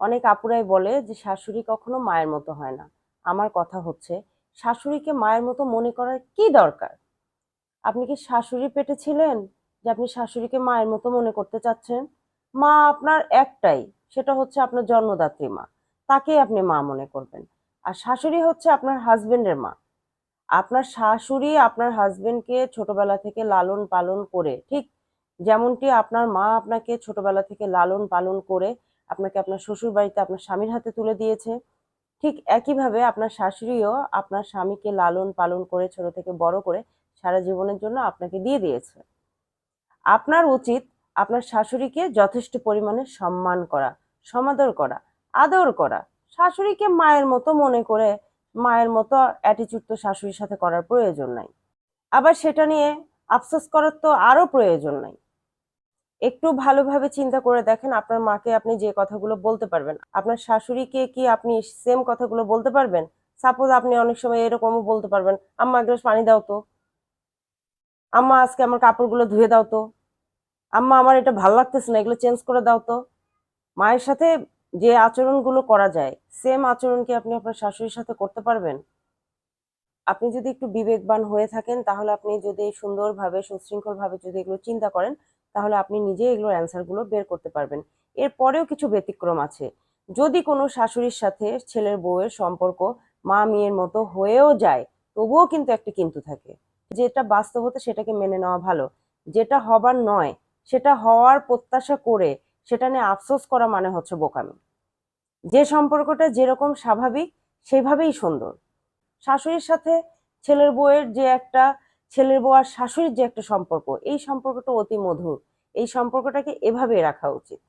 অনেক আপুরাই বলে যে, শাশুড়ি কখনো মায়ের মতো হয় না। আমার কথা হচ্ছে, শাশুড়িকে মায়ের মতো মনে করার কি দরকার? আপনি কি শাশুড়ি পেটে ছিলেন যে, আপনি শাশুড়িকে মায়ের মতো মনে করতে চাচ্ছেন? মা আপনার একটাই, সেটা হচ্ছে আপনার জন্মদাত্রী মা। তাকেই আপনি মা মনে করবেন। আর শাশুড়ি হচ্ছে আপনার হাজবেন্ডের মা। আপনার শাশুড়ি আপনার হাজবেন্ডকে ছোটবেলা থেকে লালন পালন করে, ঠিক যেমনটি আপনার মা আপনাকে ছোটবেলা থেকে লালন পালন করে আপনাকে আপনার শ্বশুর বাড়িতে আপনার স্বামীর হাতে তুলে দিয়েছে। ঠিক একইভাবে আপনার শাশুড়িও আপনার স্বামীকে লালন পালন করে, ছোট থেকে বড় করে সারা জীবনের জন্য আপনাকে দিয়ে দিয়েছে। আপনার উচিত আপনার শাশুড়িকে যথেষ্ট পরিমাণে সম্মান করা, সমাদর করা, আদর করা। শাশুড়িকে মায়ের মতো মনে করে, মায়ের মতো অ্যাটিচিউড তো শাশুড়ির সাথে করার প্রয়োজন নাই। আবার সেটা নিয়ে আফসোস করার তো আরও প্রয়োজন নাই। একটু ভালোভাবে চিন্তা করে দেখেন আপনার মাকে আপনি যে কথাগুলো বলতে পারবেন। আপনার শাশুড়িকে কি আপনি সেম কথাগুলো বলতে পারবেন? সাপোজ আপনি অনেক সময় এরকমও বলতে পারবেন, আম্মা, এক গ্লাস পানি দাও তো। আম্মা, আজকে আমার কাপড়গুলো ধুয়ে দাও তো। আম্মা, আমার এটা ভালো লাগতেছে না, এগুলো চেঞ্জ করে দাও তো। মায়ের সাথে যে আচরণগুলো করা যায় সেম আচরণ কি আপনি আপনার শাশুড়ির সাথে করতে পারবেন? আপনি যদি একটু বিবেকবান হয়ে থাকেন, তাহলে আপনি যদি সুন্দরভাবে, সুশৃঙ্খলভাবে যদি এগুলো চিন্তা করেন তাহলে আপনি নিজে এগুলোর অ্যান্সারগুলো বের করতে পারবেন। এরপরেও কিছু ব্যতিক্রম আছে। যদি কোনো শাশুড়ির সাথে ছেলের বউয়ের সম্পর্ক মা মেয়ের মতো হয়েও যায়, তবুও কিন্তু একটা কিন্তু থাকে। যেটা বাস্তবতা সেটাকে মেনে নেওয়া ভালো। যেটা হবার নয়, সেটা হওয়ার প্রত্যাশা করে সেটা নিয়ে আফসোস করা মানে হচ্ছে বোকামি। যে সম্পর্কটা যেরকম স্বাভাবিক, সেভাবেই সুন্দর। শাশুড়ির সাথে ছেলের বউয়ের যে একটা ছেলের বউ আর শাশুড়ির যে একটা সম্পর্ক, এই সম্পর্কটা অতি মধুর। এই সম্পর্কটাকে এভাবে রাখা উচিত।